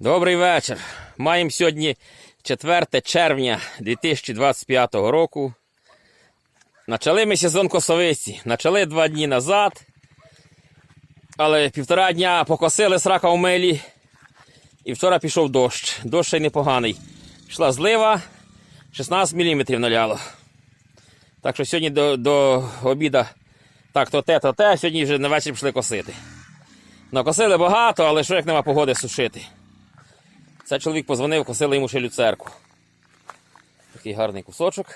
Добрий вечір. Маємо сьогодні 4 червня 2025 року. Почали ми сезон косовиці. Почали два дні назад. Але півтора дня покосили срака в милі. І вчора пішов дощ. Дощ ще й непоганий. Пішла злива, 16 мм наляло. Так що сьогодні до, до обіда так то те, то те, сьогодні вже на вечір пішли косити. Накосили багато, але що як нема погоди сушити. Це чоловік позвонив, косили йому ще люцерку. Такий гарний кусочок.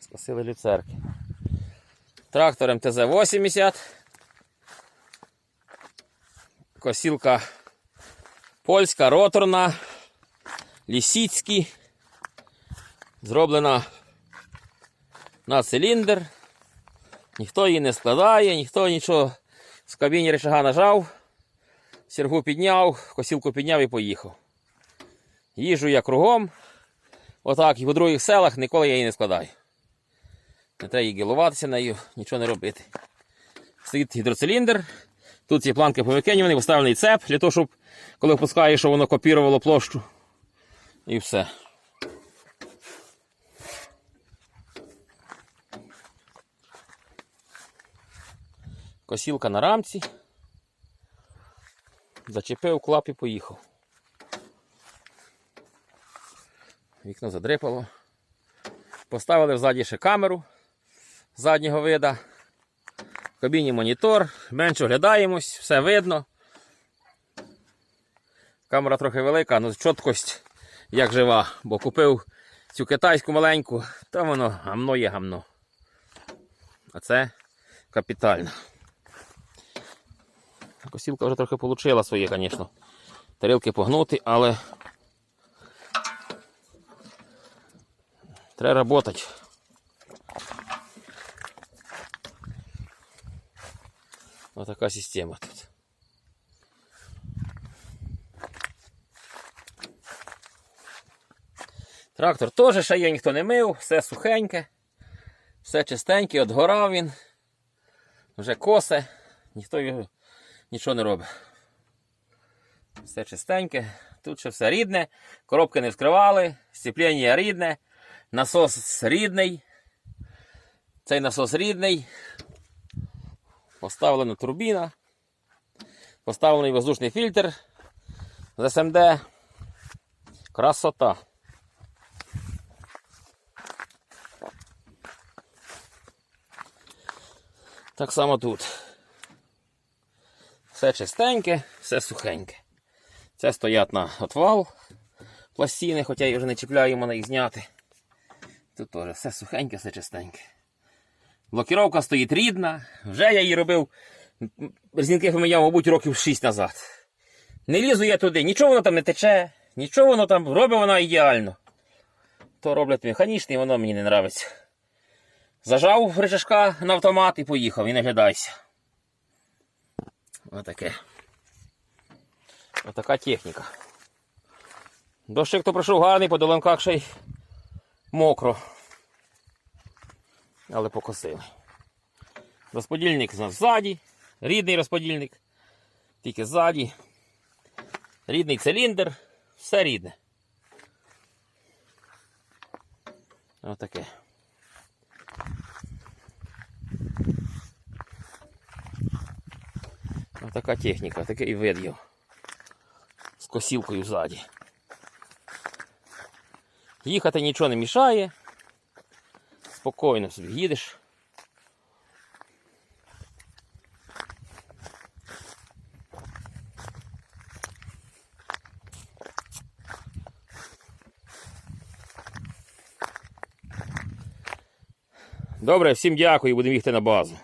Скосили люцерки. Трактор МТЗ-80. Косілка польська, роторна, лісіцький. Зроблена на циліндр. Ніхто її не складає, ніхто нічого з кабіні речага нажав. Сергу підняв, косілку підняв і поїхав. Їжу я кругом. Отак, і по других селах ніколи я її не складаю. Не треба її гілуватися нею, нічого не робити. Стоїть гідроциліндр. Тут ці планки повикинені, поставлений цеп для того, щоб коли впускаєш, щоб воно копірувало площу. І все. Косілка на рамці. Зачепив клап і поїхав. Вікно задрипало. Поставили взаді ще камеру заднього вида. В кабіні монітор, менше оглядаємось, все видно. Камера трохи велика, але чіткость як жива, бо купив цю китайську маленьку, то воно гамно є гамно. А це капітально. Косілка вже трохи получила своє, звісно. Тарілки погнути, але треба працювати. Ось така система тут. Трактор теж ще є, ніхто не мив, все сухеньке, все чистеньке, отгорав він, вже косе, ніхто його нічого не робить. Все чистеньке, тут ще все рідне, коробки не вскривали, сцеплення рідне, насос рідний. Цей насос рідний. Поставлена турбіна. Поставлений воздушний фільтр з СМД. Красота. Так само тут. Все чистеньке, все сухеньке. Це стоять на отвал пластини, хоча я вже не чіпляю, мене їх зняти. Тут теж все сухеньке, все чистеньке. Блокіровка стоїть рідна. Вже я її робив. Резинки поміняв, мабуть, років 6 назад. Не лізу я туди, нічого воно там не тече, нічого воно там робить вона ідеально. То роблять механічний, воно мені не подобається. Зажав рычажка на автомат і поїхав, і не глядайся. Отаке. Отака техніка. Дощик то пройшов гарний, по долонках ще й мокро. Але покосили. Розподільник ззаді. Рідний розподільник. Тільки ззаді. Рідний циліндр. Все рідне. Отаке. Отака техніка, такий його. З косілкою ззаді. Їхати нічого не мішає. Спокійно собі їдеш. Добре, всім дякую, будемо їхати на базу.